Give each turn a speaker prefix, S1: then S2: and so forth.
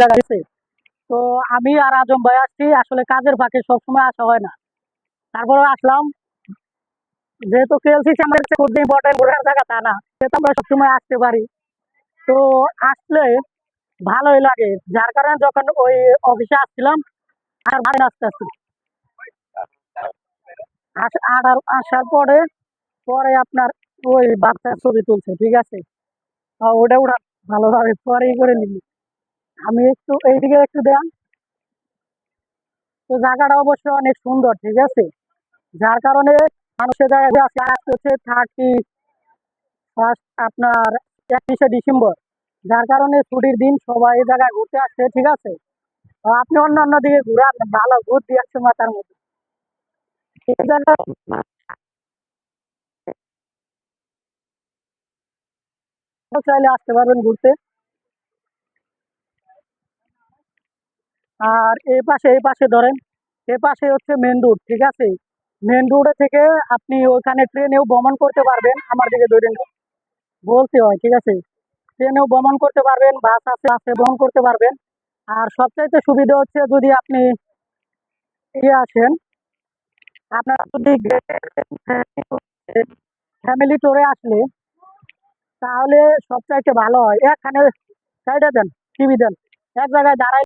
S1: জায়গায়। তো আমি আর আজম ভাই আসছি, আসলে কাজের ফাঁকে সবসময় আসা হয় না। তারপরে আসলাম। যেহেতু কেএলসিসি আমাদের খুব ইম্পর্টেন্ট ঘোরার জায়গা, তা না। সেহেতু আমরা সবসময় আসতে পারি। তো আসলে ভালোই লাগে। যার কারণে যখন ওই অফিসে আসছিলাম, আর ভালো আসতে আসতে। আস- আর আর আসার পরে পরে আপনার ওই বাচ্চার ছবি তুলছে, ঠিক আছে? ওটা ওটা ভালোভাবে পরেই করে নিবি। আমি একটু এইদিকে একটু দেন। তো জায়গাটা অবশ্যই অনেক সুন্দর, ঠিক আছে? যার কারণে মানুষের জায়গায় হচ্ছে থার্টি ফার্স্ট আপনার একত্রিশে ডিসেম্বর। যার কারণে ছুটির দিন সবাই এই জায়গায় ঘুরতে আসছে ঠিক আছে? আপনি অন্যান্য দিকে ঘুরান ভালো ঘুরতে আসছে মাথার মধ্যে। চাইলে আসতে পারবেন ঘুরতে। আর এই পাশে এই পাশে ধরেন এ পাশে হচ্ছে মেন রোড ঠিক আছে? মেন রোডে থেকে আপনি ওখানে ট্রেনেও ভ্রমণ করতে পারবেন, আমার দিকে ধরেন বলতে হয়, ঠিক আছে? ট্রেনেও ভ্রমণ করতে পারবেন বাস আছে আছে, ভ্রমণ করতে পারবেন। আর সবচাইতে সুবিধা হচ্ছে যদি আপনি ইয়ে আসেন, আপনার যদি ফ্যামিলি ট্যুরে আসলে, তাহলে সবচাইতে ভালো হয়। এখানে সাইডে দেন টিভি দেন। এক জায়গায় দাঁড়াই